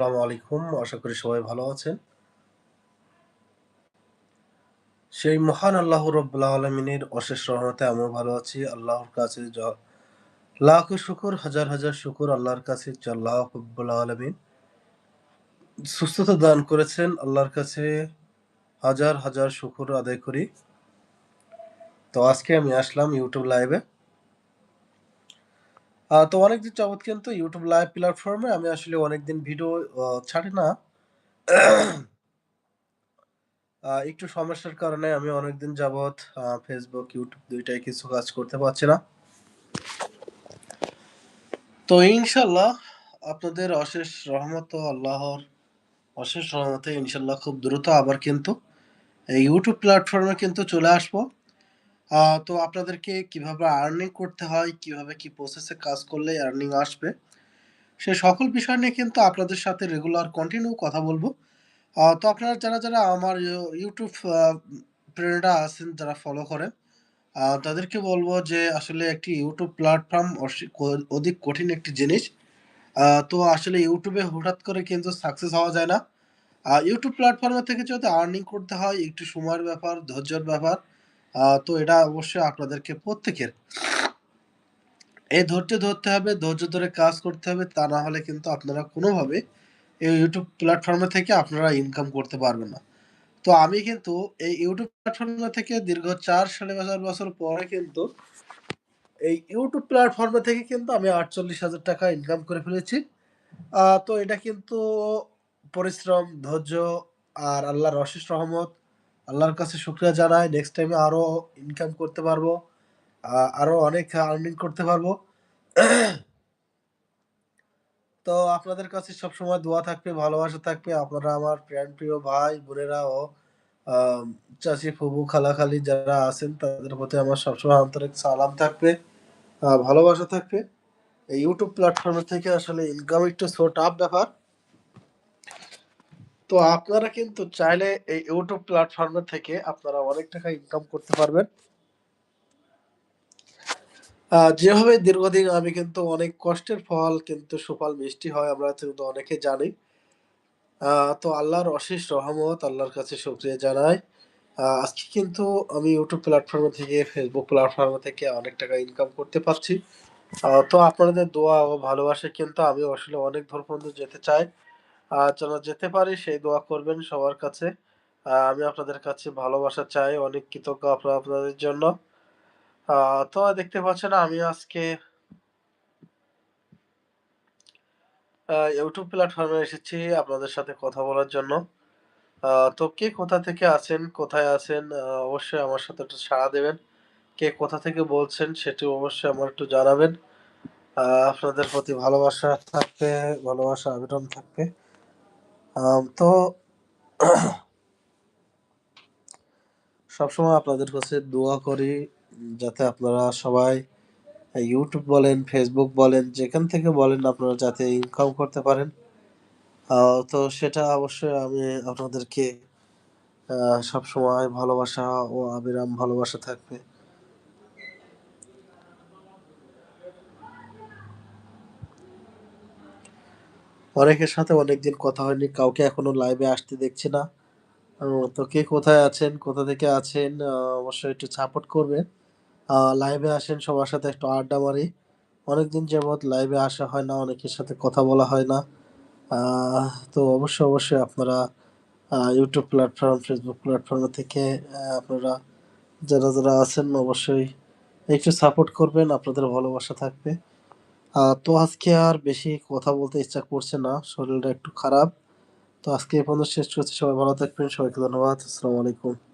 আসসালামু আলাইকুম। আশা করি সবাই ভালো আছেন। সেই মহান আল্লাহ আলমিনের অশেষ রহমতে আমিও ভালো আছি। আল্লাহর কাছে লাখো শুকুর, হাজার হাজার শুকুর আল্লাহর কাছে আল্লাহ আলমিন সুস্থতা দান করেছেন, আল্লাহর কাছে হাজার হাজার শুকুর আদায় করি। তো আজকে আমি আসলাম ইউটিউব লাইভে আহ, তো অনেকদিন যাবত কিন্তু ইউটিউব লাইভ প্ল্যাটফর্মে আমি আসলে অনেকদিন ভিডিও ছাড়ি না। একটু সমস্যার কারণে আমি অনেকদিন যাবৎ ফেসবুক ইউটিউব দুইটাই কিছু কাজ করতে পারছি না। তো ইনশাল্লাহ আপনাদের অশেষ রহমত ও আল্লাহর অশেষ রহমতে ইনশাল্লাহ খুব দ্রুত আবার কিন্তু এই ইউটিউব প্ল্যাটফর্মে কিন্তু চলে আসব। তো আপনাদেরকে কীভাবে আর্নিং করতে হয়, কীভাবে কি প্রসেসে কাজ করলে আর্নিং আসবে, সে সকল বিষয় নিয়ে কিন্তু আপনাদের সাথে রেগুলার কন্টিনিউ কথা বলব। তো আপনারা যারা যারা আমার ইউ- ইউটিউব ফ্রেন্ডরা আছেন, যারা ফলো করেন তাদেরকে বলব যে আসলে একটি ইউটিউব প্ল্যাটফর্ম অধিক কঠিন একটি জিনিস। তো আসলে ইউটিউবে হঠাৎ করে কিন্তু সাকসেস হওয়া যায় না। ইউটিউব প্ল্যাটফর্মে থেকে যদি আর্নিং করতে হয়, একটু সময়ের ব্যাপার, ধৈর্যের ব্যাপার তো এটা অবশ্যই আপনাদেরকে প্রত্যেকের। এই ধৈর্য ধরতে হবে, ধৈর্য ধরে কাজ করতে হবে, তা না হলে কিন্তু আপনারা কোনোভাবে এই ইউটিউব প্ল্যাটফর্মে থেকে আপনারা ইনকাম করতে পারবেন না। তো আমি কিন্তু এই ইউটিউব প্ল্যাটফর্মে থেকে দীর্ঘ চার সাড়ে বছর বছর পরে কিন্তু এই ইউটিউব প্ল্যাটফর্মে থেকে কিন্তু আমি আটচল্লিশ হাজার টাকা ইনকাম করে ফেলেছি। তো এটা কিন্তু পরিশ্রম, ধৈর্য আর আল্লাহর অশেষ রহমত আল্লাহর কাছে শুক্রিয়া জানাই। নেক্সট টাইমে আরও ইনকাম করতে পারব আহ, আরও অনেক আর্নিং করতে পারব। তো আপনাদের কাছে সবসময় দোয়া থাকবে ভালোবাসা থাকবে। আপনারা আমার প্রাণ প্রিয় ভাই বোনেরা ও চাচি ফুবু খালা খালি যারা আছেন তাদের প্রতি আমার সবসময় আন্তরিক সালাম থাকবে ভালোবাসা থাকবে। ইউটিউব প্ল্যাটফর্মের থেকে আসলে ইনকাম একটু সো টাফ ব্যাপার। তো আপনারা কিন্তু চাইলে এই ইউটিউব প্ল্যাটফর্ম থেকে আপনারা অনেক টাকা ইনকাম করতে পারবেন। যেভাবে দীর্ঘদিন আমি কিন্তু অনেক কষ্টের ফল কিন্তু সুফল মিষ্টি হয়, আমরা কিন্তু অনেকে জানি। তো আল্লাহর অশেষ রহমত আল্লাহর কাছে শুকরিয়া জানাই। আজকে কিন্তু আমি ইউটিউব প্ল্যাটফর্ম থেকে ফেসবুক প্ল্যাটফর্ম থেকে অনেক টাকা ইনকাম করতে পারছি। তো আপনাদের দোয়া ও ভালোবাসে কিন্তু আমি আসলে অনেক দূর পর্যন্ত যেতে চাই। যেন যেতে পারি, সেই দোয়া করবেন সবার কাছে। আমি আপনাদের কাছে ভালোবাসা চাই, অনেক কৃতজ্ঞ আপনারা আপনাদের জন্য। তো দেখতে পাচ্ছেন আমি আজকে ইউটিউব প্ল্যাটফর্মে এসেছি আপনাদের সাথে কথা বলার জন্য। তো কে কোথা থেকে আছেন, কোথায় আছেন অবশ্যই আমার সাথে একটু সাড়া দেবেন। কে কোথা থেকে বলছেন সেটি অবশ্যই আমার একটু জানাবেন। আপনাদের প্রতি ভালোবাসা থাকবে, ভালোবাসা আবেদন থাকবে। তো সবসময় আপনাদের কাছে দোয়া করি যাতে আপনারা সবাই ইউটিউব বলেন ফেসবুক বলেন, যেখান থেকে বলেন আপনারা যাতে ইনকাম করতে পারেন। তো সেটা অবশ্যই আমি আপনাদেরকে সবসময় ভালোবাসা ও আবিরাম ভালোবাসা থাকবে। অনেকের সাথে অনেকদিন কথা হয়নি, কাউকে এখনও লাইভে আসতে দেখছি না। তো কে কোথায় আছেন, কোথা থেকে আছেন অবশ্যই একটু সাপোর্ট করবেন। লাইভে আসেন, সবার সাথে একটু আড্ডা মারি। অনেকদিন যাবৎ লাইভে আসা হয় না, অনেকের সাথে কথা বলা হয় না। তো অবশ্যই অবশ্যই আপনারা ইউটিউব প্ল্যাটফর্ম ফেসবুক প্ল্যাটফর্ম থেকে আপনারা যারা যারা আছেন, অবশ্যই একটু সাপোর্ট করবেন, আপনাদের ভালোবাসা থাকবে। তো আজকে আর বেশি কথা বলতে ইচ্ছা করছে না, শরীরটা একটু খারাপ। তো আজকে এই পর্যন্ত শেষ করছি, সবাই ভালো থাকবেন, সবাইকে ধন্যবাদ, আসসালামু আলাইকুম।